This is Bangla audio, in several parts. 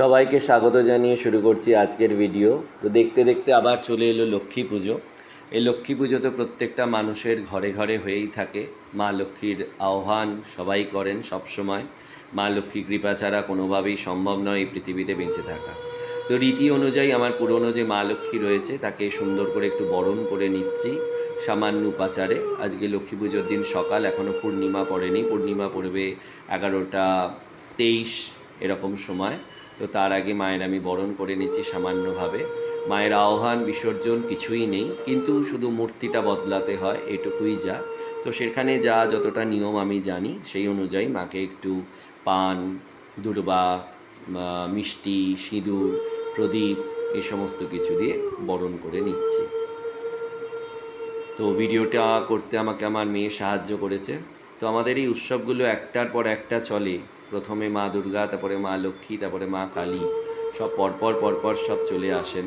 সবাইকে স্বাগত জানিয়ে শুরু করছি আজকের ভিডিও। তো দেখতে দেখতে আবার চলে এলো লক্ষ্মী পুজো। এই লক্ষ্মী পুজো তো প্রত্যেকটা মানুষের ঘরে ঘরে হয়েই থাকে। মা লক্ষ্মীর আহ্বান সবাই করেন সব সময় মা লক্ষ্মী কৃপা ছাড়া কোনোভাবেই সম্ভব নয় এই পৃথিবীতে বেঁচে থাকা। তো রীতি অনুযায়ী আমার পুরনো যে মা লক্ষ্মী রয়েছে, তাকে সুন্দর করে একটু বরণ করে নিচ্ছি সামান্য উপাচারে। আজকে লক্ষ্মী পুজোর দিন সকাল এখনও পূর্ণিমা পড়েনি। পূর্ণিমা পড়বে এগারোটা তেইশ, এরকম সময়। তো তার আগে মায়ের আমি বরণ করে নিচ্ছি সামান্যভাবে। মায়ের আহ্বান, বিসর্জন কিছুই নেই, কিন্তু শুধু মূর্তিটা বদলাতে হয়, এটুকুই যা। তো সেখানে যা যতটা নিয়ম আমি জানি, সেই অনুযায়ী মাকে একটু পান, দুর্বা মিষ্টি, সিঁদুর, প্রদীপ এই সমস্ত কিছু দিয়ে বরণ করে নিচ্ছি। তো ভিডিওটা করতে আমাকে আমার মেয়ে সাহায্য করেছে। তো আমাদের এই উৎসবগুলো একটার পর একটা চলে। প্রথমে মা দুর্গা, তারপরে মা লক্ষ্মী, তারপরে মা কালী। সব পরপর পরপর সব চলে আসেন।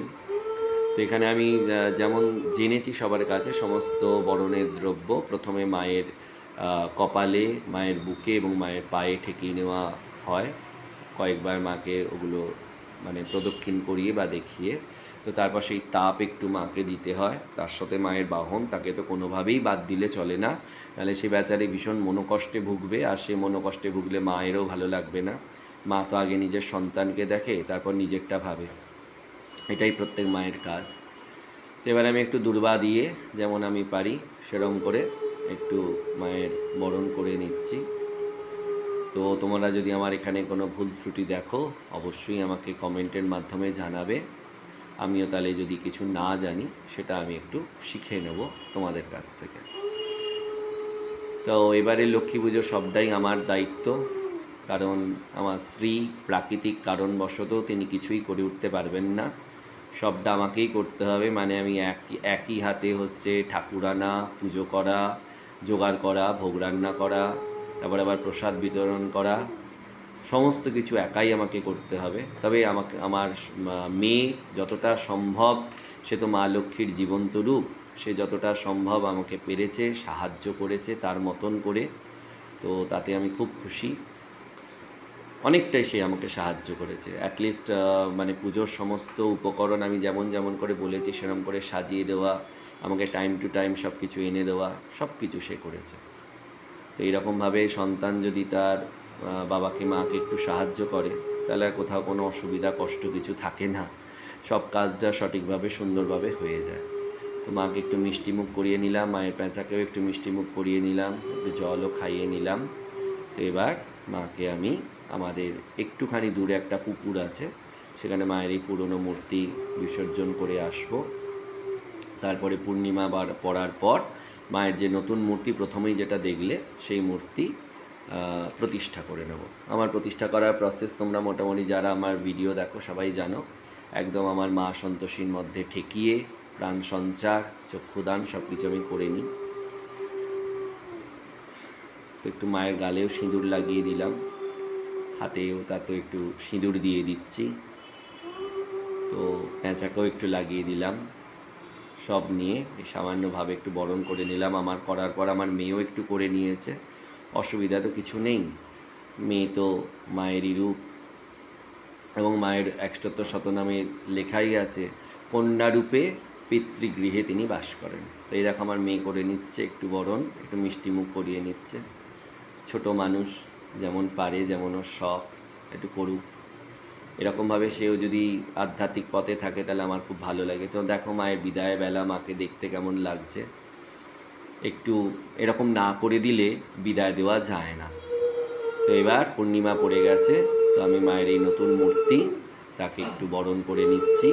তো এখানে আমি যেমন জেনেছি সবার কাছে, সমস্ত বরণের দ্রব্য প্রথমে মায়ের কপালে, মায়ের বুকে এবং মায়ের পায়ে ঠেকিয়ে নেওয়া হয়। কয়েকবার মাকে ওগুলো মানে প্রদক্ষিণ করিয়ে বা দেখিয়ে তো তারপর সেই তাপ একটু মাকে দিতে হয়, তার সাথে মায়ের বাহন, তাকে তো কোনোভাবেই বাদ দিলে চলে না। তাহলে সে বেচারে ভীষণ মনোকষ্টে ভুগবে, আর সে মনোকষ্টে ভুগলে মায়েরও ভালো লাগবে না। মা তো আগে নিজের সন্তানকে দেখে, তারপর নিজেরটা ভাবে। এটাই প্রত্যেক মায়ের কাজ। তো এবার আমি একটু দুর্বা দিয়ে যেমন আমি পারি, সেরম করে একটু মায়ের বরণ করে নিচ্ছি। তো তোমরা যদি আমার এখানে কোনো ভুল ত্রুটি দেখো, অবশ্যই আমাকে কমেন্টের মাধ্যমে জানাবে। আমিও তাহলে যদি কিছু না জানি, সেটা আমি একটু শিখে নেব তোমাদের কাছ থেকে। তো এবারে লক্ষ্মী পুজো সবটাই আমার দায়িত্ব, কারণ আমার স্ত্রী প্রাকৃতিক কারণবশত তিনি কিছুই করে উঠতে পারবেন না। সবটা আমাকেই করতে হবে মানে আমি একই একই হাতে হচ্ছে ঠাকুর আনা, পুজো করা, জোগাড় করা, ভোগ রান্না করা, তারপর আবার প্রসাদ বিতরণ করা সমস্ত কিছু একাই আমাকে করতে হবে। তবে আমাকে, আমার মেয়ে যতটা সম্ভব সে তো মা লক্ষ্মীর জীবন্ত রূপ, সে যতটা সম্ভব আমাকে পেরেছে, সাহায্য করেছে তার মতন করে। তো তাতে আমি খুব খুশি। অনেকটাই সে আমাকে সাহায্য করেছে। অ্যাটলিস্ট মানে পুজোর সমস্ত উপকরণ আমি যেমন যেমন করে বলেছি সেরকম করে সাজিয়ে দেওয়া, আমাকে টাইম টু টাইম সব কিছু এনে দেওয়া সব কিছু সে করেছে। তো এইরকমভাবে সন্তান যদি তার বাবাকে, মাকে একটু সাহায্য করে, তাহলে আর কোথাও কোনো অসুবিধা, কষ্ট কিছু থাকে না। সব কাজটা সঠিকভাবে, সুন্দরভাবে হয়ে যায়। তো মাকে একটু মিষ্টি মুখ করিয়ে নিলাম, মায়ের পেঁচাকেও একটু মিষ্টি মুখ করিয়ে নিলাম, একটু জলও খাইয়ে নিলাম। তো এবার মাকে আমি আমাদের একটুখানি দূরে একটা পুকুর আছে, সেখানে মায়ের এই পুরনো মূর্তি বিসর্জন করে আসব। তারপরে পূর্ণিমা পড়ার পর মায়ের যে নতুন মূর্তি প্রথমেই যেটা দেখলে, সেই মূর্তি প্রতিষ্ঠা করে নেব। আমার প্রতিষ্ঠা করার প্রসেস তোমরা মোটামুটি যারা আমার ভিডিও দেখো সবাই জানো। একদম আমার মা সন্তোষীর মধ্যে ঠেকিয়ে প্রাণ সঞ্চার, চক্ষুদান সব কিছু আমি করে নিই। তো একটু মায়ের গালেও সিঁদুর লাগিয়ে দিলাম। হাতেও তাতে একটু সিঁদুর দিয়ে দিচ্ছি। তো প্যাঁচাকেও একটু লাগিয়ে দিলাম। সব নিয়ে সামান্যভাবে একটু বরণ করে নিলাম। আমার করার পর আমার মেয়েও একটু করে নিয়েছে। অসুবিধা তো কিছু নেই। মেয়ে তো মায়েরই রূপ এবং মায়ের একশত শতনামে লেখাই আছে কন্যারূপে পিতৃগৃহে তিনি বাস করেন। তো এই দেখো আমার মেয়ে করে নিচ্ছে একটু বরণ, একটু মিষ্টি মুখ করিয়ে নিচ্ছে। ছোট মানুষ যেমন পারে, যেমন ওর শখ, একটু করুক। এরকমভাবে সেও যদি আধ্যাত্মিক পথে থাকে তাহলে আমার খুব ভালো লাগে। তো দেখো মায়ের বিদায় বেলা মাকে দেখতে কেমন লাগছে। একটু এরকম না করে দিলে বিদায় দেওয়া যায় না। তো এবার পূর্ণিমা পড়ে গেছে, তো আমি মায়ের এই নতুন মূর্তি তাকে একটু বরণ করে নিচ্ছি।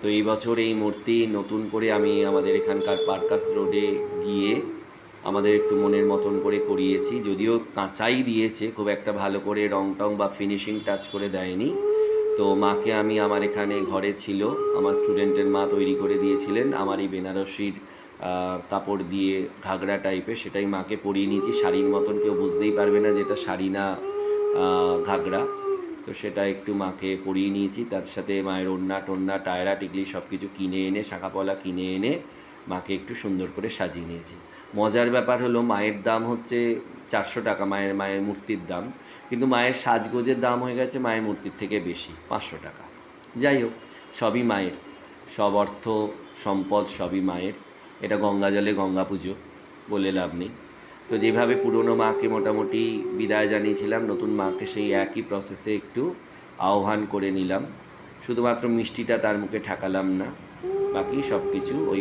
তো এই বছর এই মূর্তি নতুন করে আমি আমাদের এখানকার পার্কাস রোডে গিয়ে আমাদের একটু মনের মতন করে করিয়েছি, যদিও কাঁচাই দিয়েছে, খুব একটা ভালো করে রং টং বা ফিনিশিং টাচ করে দেয়নি। তো মাকে আমি আমার এখানে ঘরে ছিল। আমার স্টুডেন্টের মা তৈরি করে দিয়েছিলেন। আমার এই বেনারসির কাপড় দিয়ে ঘাগরা টাইপের সেটাই মাকে পরিয়ে নিয়েছি। শাড়ির মতন কেউ বুঝতেই পারবে না যেটা শাড়ি না ঘাগরা তো সেটা একটু মাকে পরিয়ে নিয়েছি। তার সাথে মায়ের ওড়না টোন্না টায়রা, টিকলি সব কিছু কিনে এনে শাঁখাপলা কিনে এনে মাকে একটু সুন্দর করে সাজিয়ে নিয়েছি। মজার ব্যাপার হলো মায়ের দাম হচ্ছে চারশো টাকা মায়ের মায়ের মূর্তির দাম। কিন্তু মায়ের সাজগোজের দাম হয়ে গেছে মায়ের মূর্তির থেকে বেশি, পাঁচশো টাকা। যাই হোক, সবই মায়ের। সব অর্থ, সম্পদ সবই মায়ের। এটা গঙ্গা জলে গঙ্গা পুজো বলে লাভ নেই। তো যেভাবে পুরনো মাকে মোটামুটি বিদায় জানিয়েছিলাম, নতুন মাকে সেই একই প্রসেসে একটু আহ্বান করে নিলাম। শুধুমাত্র মিষ্টিটা তার মুখে ঠাকালাম না, বাকি সব কিছু ওই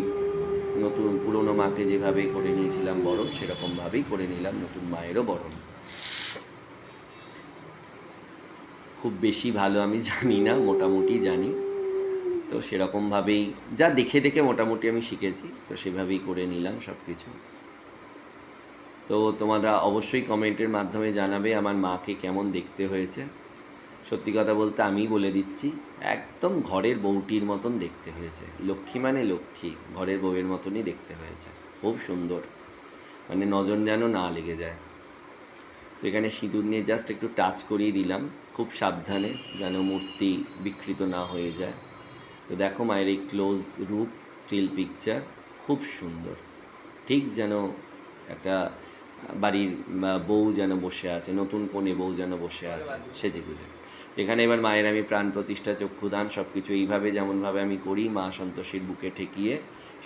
নতুন পুরনো মাকে যেভাবে করে নিয়েছিলাম বরণ, সেরকমভাবেই করে নিলাম নতুন মায়েরও বরণ। খুব বেশি ভালো আমি জানি না, মোটামুটি জানি। তো সেরকমভাবেই যা দেখে দেখে মোটামুটি আমি শিখেছি, তো সেভাবেই করে নিলাম সব কিছু তো তোমরা অবশ্যই কমেন্টের মাধ্যমে জানাবে আমার মাকে কেমন দেখতে হয়েছে। সত্যি কথা বলতে আমি বলে দিচ্ছি, একদম ঘরের বউটির মতন দেখতে হয়েছে। লক্ষ্মী মানে লক্ষ্মী, ঘরের বউয়ের মতনই দেখতে হয়েছে। খুব সুন্দর। মানে নজর যেন না লেগে যায়। তো এখানে সিঁদুর নিয়ে জাস্ট একটু টাচ করিয়ে দিলাম। খুব সাবধানে যেন মূর্তি বিকৃত না হয়ে যায়। তো দেখো মায়ের এই ক্লোজ রূপ স্টিল পিকচার খুব সুন্দর। ঠিক যেন একটা বাড়ির বউ যেন বসে আছে, নতুন কোণে বউ যেন বসে আছে, সেজে গুজে। এখানে এবার মায়ের আমি প্রাণ প্রতিষ্ঠা, চক্ষুদান সব কিছু এইভাবে যেমনভাবে আমি করি, মা সন্তোষীর বুকে ঠেকিয়ে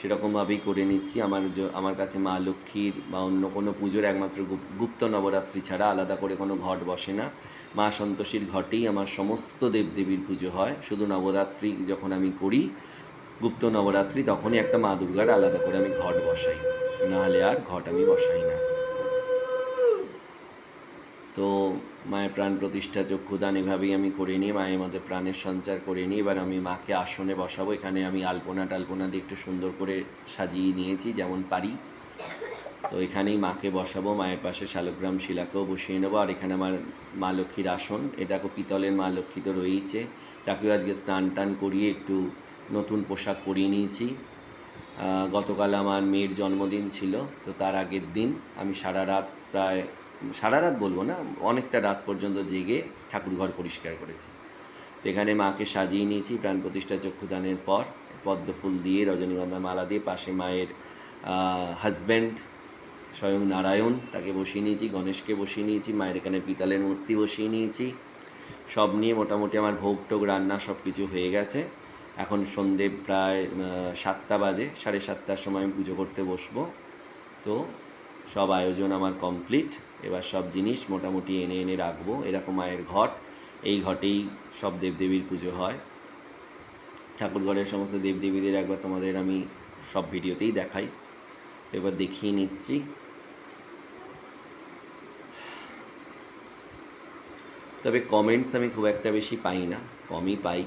সেরকমভাবেই করে নিচ্ছি। আমার আমার কাছে মা লক্ষ্মীর বা অন্য কোনো পুজোর একমাত্র গুপ- গুপ্ত নবরাত্রি ছাড়া আলাদা করে কোনো ঘট বসে না। মা সন্তোষীর ঘটেই আমার সমস্ত দেবদেবীর পুজো হয়। শুধু নবরাত্রি যখন আমি করি, গুপ্ত নবরাত্রি, তখনই একটা মা দুর্গার আলাদা করে আমি ঘট বসাই। নাহলে আর ঘট আমি বসাই না। তো মায়ের প্রাণ প্রতিষ্ঠা চক্ষুদান এভাবেই আমি করে নিই, মায়ের মধ্যে প্রাণের সঞ্চার করে নিই। এবার আমি মাকে আসনে বসাবো, এখানে আমি আলপনা টালপনা দিয়ে একটু সুন্দর করে সাজিয়ে নিয়েছি, যেমন পারি। তো এখানেই মাকে বসাবো, মায়ের পাশে শালগ্রাম শিলাকেও বসিয়ে নেব। আর এখানে আমার মা লক্ষ্মীর আসন এটাকে পিতলের মা লক্ষ্মী তো রয়েইছে। তাকেও আজকে স্নান টান করিয়ে একটু নতুন পোশাক পরিয়ে নিয়েছি। গতকাল আমার মেয়ের জন্মদিন ছিল, তো তার আগের দিন আমি সারা রাত প্রায় সারা রাত বলব না, অনেকটা রাত পর্যন্ত জেগে ঠাকুরঘর পরিষ্কার করেছি। তো এখানে মাকে সাজিয়ে নিয়েছি প্রাণ প্রতিষ্ঠা চক্ষুদানের পর, পদ্ম ফুল দিয়ে রজনীগন্ধা মালা দিয়ে পাশে মায়ের হাজব্যান্ড স্বয়ং নারায়ণ তাকে বসিয়ে নিয়েছি, গণেশকে বসিয়ে নিয়েছি, মায়ের এখানে পিতলের মূর্তি বসিয়ে নিয়েছি। সব নিয়ে মোটামুটি আমার ভোগ টোগ রান্না সব কিছু হয়ে গেছে। এখন সন্ধে প্রায় সাতটা বাজে, সাড়ে সাতটার সময় আমি পুজো করতে বসবো। তো সব আয়োজন আমার কমপ্লিট। এবার সব জিনিস মোটামুটি এনে এনে রাখব। এরকম মায়ের ঘট। এই ঘটেই সব দেবদেবীর পুজো হয়। ঠাকুরঘরের সমস্ত দেবদেবীদের একবার তোমাদের আমি সব ভিডিওতেই দেখাই। তো এবার দেখিয়ে নিচ্ছি। তবে কমেন্টস আমি খুব একটা বেশি পাই না। কমই পাই।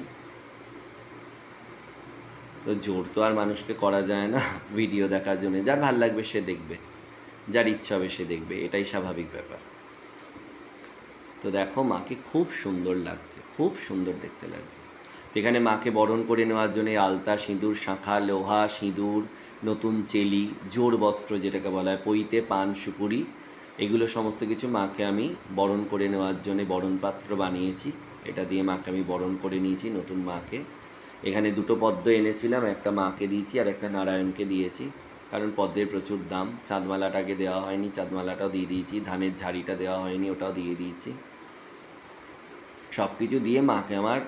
তো জোর তো আর মানুষকে করা যায় না ভিডিও দেখার জন্য। যার ভালো লাগবে সে দেখবে। যার ইচ্ছা হবে সে দেখবে, এটাই স্বাভাবিক ব্যাপার। তো দেখো, মাকে খুব সুন্দর লাগছে, খুব সুন্দর দেখতে লাগছে। তো এখানে মাকে বরণ করে নেওয়ার জন্য আলতা, সিঁদুর, শাঁখা, লোহা, সিঁদুর, নতুন চেলি, জোর বস্ত্র যেটাকে বলা হয়, পইতে, পান, সুপুরি, এগুলো সমস্ত কিছু মাকে আমি বরণ করে নেওয়ার জন্য বরণ পাত্র বানিয়েছি। এটা দিয়ে মাকে আমি বরণ করে নিয়েছি নতুন মাকে। এখানে দুটো পদ্ম এনেছিলাম, একটা মাকে দিয়েছি আর একটা নারায়ণকে দিয়েছি। কারণ পদ্মের প্রচুর দাম। চাঁদমালাটাকে দেওয়া হয়নি, চাঁদমালাটাও দিয়ে দিয়েছি। ধানের ঝাড়িটা দেওয়া হয়নি, ওটাও দিয়ে দিয়েছি। সব কিছু দিয়ে মাকে আমার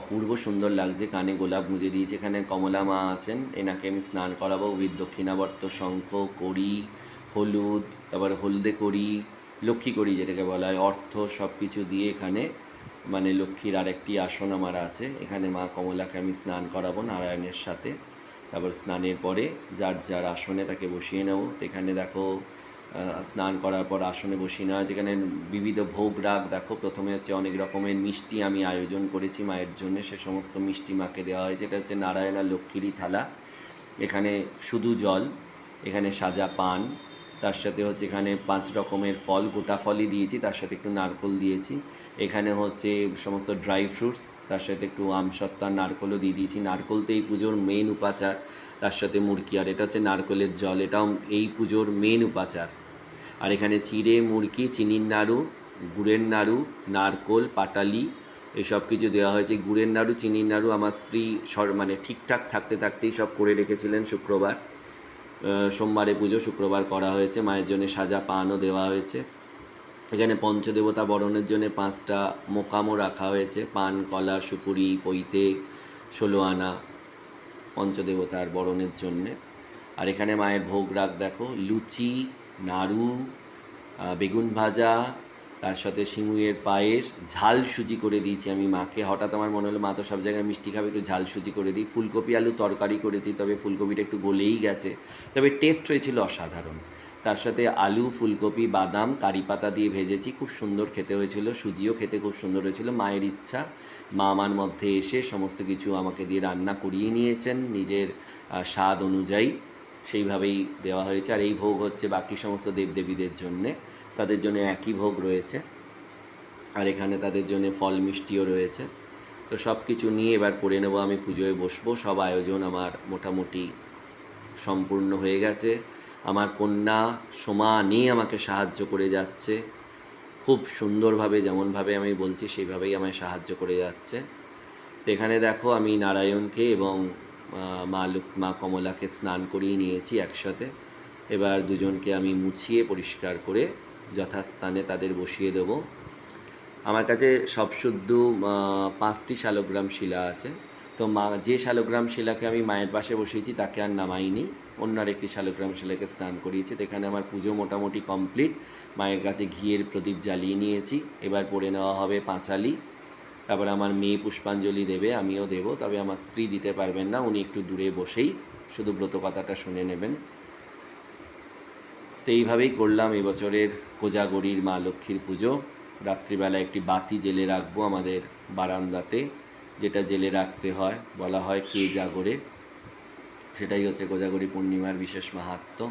অপূর্ব সুন্দর লাগছে, কানে গোলাপ গুঁজে দিয়েছে। এখানে কমলা মা আছেন, এনাকে আমি স্নান করাবো। উইথ দক্ষিণাবর্ত শঙ্খ করি হলুদ, তারপরে হলদে করি লক্ষ্মী কড়ি যেটাকে বলা হয়, অর্থ সব কিছু দিয়ে এখানে মানে লক্ষ্মীর আরেকটি আসন আমার আছে। এখানে মা কমলাকে আমি স্নান করাবো নারায়ণের সাথে। তারপর স্নানের পরে যার যার আসনে তাকে বসিয়ে নেব এখানে দেখো স্নান করার পর আসনে বসিয়ে নেওয়া যেখানে বিবিধ ভোগ রাগ, দেখো, প্রথমে হচ্ছে অনেক রকমের মিষ্টি আমি আয়োজন করেছি মায়ের জন্য। সে সমস্ত মিষ্টি মাকে দেওয়া হয়েছে। এটা হচ্ছে নারায়ণা লক্ষ্মীরই থালা। এখানে শুধু জল, এখানে সাজা পান তার সাথে হচ্ছে এখানে পাঁচ রকমের ফল, গোটা ফলই দিয়েছি। তার সাথে একটু নারকল দিয়েছি। এখানে হচ্ছে সমস্ত ড্রাই ফ্রুটস, তার সাথে একটু আমসত্ত্ব আর নারকলও দিয়ে দিয়েছি। নারকল তো এই পুজোর মেন উপাচার। তার সাথে মুরকি, আর এটা হচ্ছে নারকলের জল। এটাও এই পুজোর মেন উপাচার। আর এখানে চিড়ে, মুরকি, চিনির নাড়ু, গুড়ের নাড়ু, নারকোল, পাটালি, এসব কিছু দেওয়া হয়েছে। গুড়ের নাড়ু, চিনির নাড়ু আমার স্ত্রী সর- মানে ঠিকঠাক থাকতে থাকতেই সব করে রেখেছিলেন শুক্রবার। সোমবারে পুজো, শুক্রবার করা হয়েছে। মায়ের জন্য সাজা, পানও দেওয়া হয়েছে। এখানে পঞ্চদেবতা বরণের জন্য পাঁচটা মোকামও রাখা হয়েছে। পান, কলা, সুপুরি, পৈতে, ষোলো আনা পঞ্চদেবতার বরণের জন্যে। আর এখানে মায়ের ভোগ রাগ দেখো, লুচি, নাড়ু বেগুন ভাজা তার সাথে সিমুইয়ের পায়েস, ঝাল সুজি করে দিয়েছি আমি মাকে। হঠাৎ আমার মনে হলো, মা তো সব জায়গায় মিষ্টি খাবে, একটু ঝাল সুজি করে দিই। ফুলকপি, আলু তরকারি করেছি, তবে ফুলকপিটা একটু গলেই গেছে। তবে টেস্ট হয়েছিল অসাধারণ। তার সাথে আলু, ফুলকপি, বাদাম, কারি পাতা দিয়ে ভেজেছি, খুব সুন্দর খেতে হয়েছিল। সুজিও খেতে খুব সুন্দর হয়েছিল, মায়ের ইচ্ছা। মা আমার মধ্যে এসে সমস্ত কিছু আমাকে দিয়ে রান্না করিয়ে নিয়েছেন, নিজের স্বাদ অনুযায়ী। সেইভাবেই দেওয়া হয়েছে, আর এই ভোগ হচ্ছে বাকি সমস্ত দেবদেবীদের জন্যে। তাদের জন্য একই ভোগ রয়েছে। আর এখানে তাদের জন্য ফল মিষ্টিও রয়েছে। তো সব কিছু নিয়ে এবার করে নেব আমি, পুজোয় বসবো। সব আয়োজন আমার মোটামুটি সম্পূর্ণ হয়ে গেছে। আমার কন্যা সোমা নিয়ে আমাকে সাহায্য করে যাচ্ছে। খুব সুন্দরভাবে, যেমনভাবে আমি বলছি, সেইভাবেই আমায় সাহায্য করে যাচ্ছে। তো এখানে দেখো, আমি নারায়ণকে এবং মা লুক, মা কমলাকে স্নান করিয়ে নিয়েছি একসাথে। এবার দুজনকে আমি মুছিয়ে পরিষ্কার করে যথাস্থানে তাদের বসিয়ে দেবো। আমার কাছে সব শুদ্ধ পাঁচটি শালগ্রাম শিলা আছে। তো মা, যে শালগ্রাম শিলাকে আমি মায়ের পাশে বসিয়েছি, তাকে আর নামাইনি। অন্য আরেকটি শালগ্রাম শিলাকে স্নান করিয়েছি। তো এখানে আমার পুজো মোটামুটি কমপ্লিট। মায়ের কাছে ঘিয়ের প্রদীপ জ্বালিয়ে নিয়েছি। এবার পড়ে নেওয়া হবে পাঁচালি। তারপর আমার মেয়ে পুষ্পাঞ্জলি দেবে, আমিও দেব। তবে আমার স্ত্রী দিতে পারবেন না, উনি একটু দূরে বসেই। শুধু ব্রত কথাটা শুনে নেবেন। তো এইভাবেই করলাম। এবছরের বছরের কোজাগরির মা লক্ষ্মীর পুজো। রাত্রিবেলা একটি বাতি জেলে রাখব আমাদের বারান্দাতে, যেটা জেলে রাখতে হয়, বলা হয় কে জাগরে। সেটাই হচ্ছে কোজাগরি পূর্ণিমার বিশেষ মাহাত্ম্য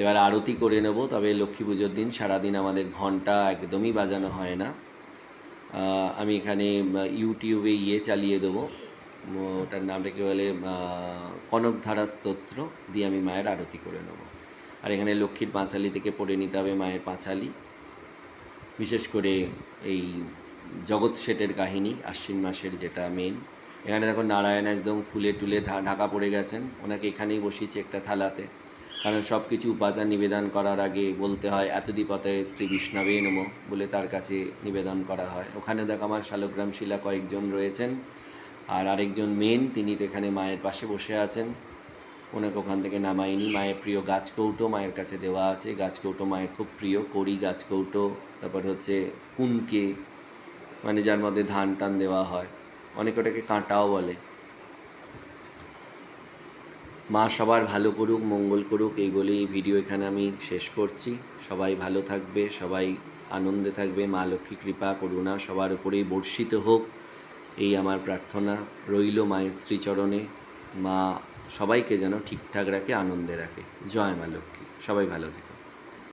এবার আরতি করে নেব, তবে লক্ষ্মী পুজোর দিন, সারাদিন আমাদের ঘণ্টা একদমই বাজানো হয় না। আমি এখানে ইউটিউবে ইয়ে চালিয়ে দেবো। ওটার নামটা কী বলে কনকধারা স্তোত্র দিয়ে আমি মায়ের আরতি করে নেব। আর এখানে লক্ষ্মীর পাঁচালি থেকে পড়ে নিতে হবে মায়ের পাঁচালি। বিশেষ করে এই জগৎ শেঠের কাহিনী, আশ্বিন মাসের যেটা মেন এখানে দেখো নারায়ণ একদম ফুলে টুলে ঢাকা পড়ে গেছেন। ওনাকে এখানেই বসিয়েছি একটা থালাতে। কারণ সব কিছু উপাচার নিবেদন করার আগে বলতে হয়, এতদিপথে শ্রী বিষ্ণবে নম বলে তার কাছে নিবেদন করা হয়। ওখানে দেখো আমার শালগ্রাম শিলা কয়েকজন রয়েছেন। আর আরেকজন মেন তিনি তো এখানে মায়ের পাশে বসে আছেন। ওনাকে ওখান থেকে নামাইনি মায়ের প্রিয় গাছকৌটো মায়ের কাছে দেওয়া আছে। গাছকৌটো মায়ের খুব প্রিয়, কড়ি গাছকৌটো, তারপর হচ্ছে কুনকে মানে যার মধ্যে ধান টান দেওয়া হয়। অনেকে ওটাকে কাঁটাও বলে। মা সবার ভালো করুক, মঙ্গল করুক, এই বলেই ভিডিও এখানে আমি শেষ করছি। সবাই ভালো থাকবে, সবাই আনন্দে থাকবে। মা লক্ষ্মী কৃপা, করুণা সবার উপরেই বর্ষিত হোক। এই আমার প্রার্থনা রইল মায়ের শ্রীচরণে। মা সবাইকে যেন ঠিকঠাক রাখে, আনন্দে রাখে। জয় মা লক্ষ্মী। সবাই ভালো থেকো।